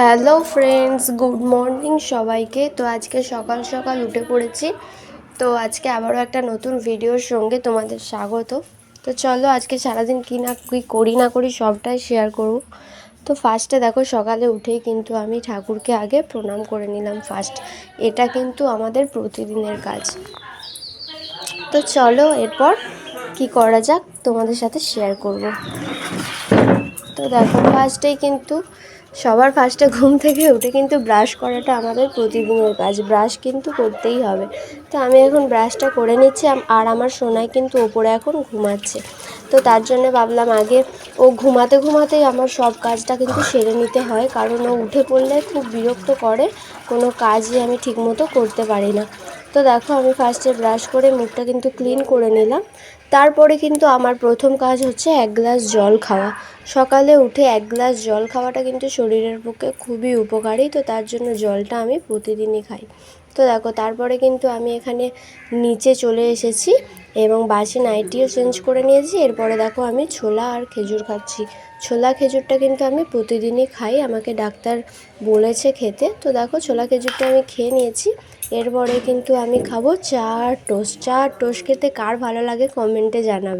Hello friends, good morning সবাইকে। তো আজকে সকাল সকাল উঠে পড়েছি। তো আজকে আবারও একটা নতুন ভিডিওর সঙ্গে তোমাদের স্বাগত। তো চলো আজকে সারাদিন কী না কী করি না করি সবটাই শেয়ার করব। তো ফার্স্টে দেখো সকালে উঠেই কিন্তু আমি ঠাকুরকে আগে প্রণাম করে নিলাম ফার্স্ট এটা কিন্তু আমাদের প্রতিদিনের কাজ। তো চলো এরপর কি করা যাক তোমাদের সাথে শেয়ার করব। তো দেখো ফার্স্টেই কিন্তু সবার ফার্স্টে ঘুম থেকে উঠে কিন্তু ব্রাশ করাটা আমাদের প্রতিদিনের কাজ। ব্রাশ কিন্তু করতেই হবে। তো আমি এখন ব্রাশটা করে নিচ্ছি আর আমার সোনাই কিন্তু ওপরে এখন ঘুমাচ্ছে। তো তার জন্য ভাবলাম আগে ও ঘুমাতে ঘুমাতেই আমার সব কাজটা কিন্তু সেরে নিতে হয়, কারণ ও উঠে পড়লে খুব বিরক্ত করে, কোনো কাজই আমি ঠিকমতো করতে পারি না। তো দেখো, আমি ফার্স্টে ব্রাশ করে মুখটা কিন্তু ক্লিন করে নিলাম। তারপরে কিন্তু আমার প্রথম কাজ হচ্ছে এক গ্লাস জল খাওয়া। সকালে উঠে এক গ্লাস জল খাওয়াটা কিন্তু শরীরের পক্ষে খুবই উপকারী, তো তার জন্য জলটা আমি প্রতিদিনই খাই। তো দেখো, তারপরে কিন্তু আমি এখানে নিচে চলে এসেছি। এবং বাসি নাইটিও চেঞ্জ করে নিয়েছি। এরপরে দেখো আমি ছোলা আর খেজুর খাচ্ছি। ছোলা খেজুরটা কিন্তু আমি প্রতিদিনই খাই। আমাকে ডাক্তার বলেছে খেতে। তো দেখো ছোলা খেজুরটা আমি খেয়ে নিয়েছি। এরপরে কিন্তু আমি খাব চা আর টোস্ট। চা আর টোস্ট খেতে কার ভালো লাগে কমেন্টে জানাবে।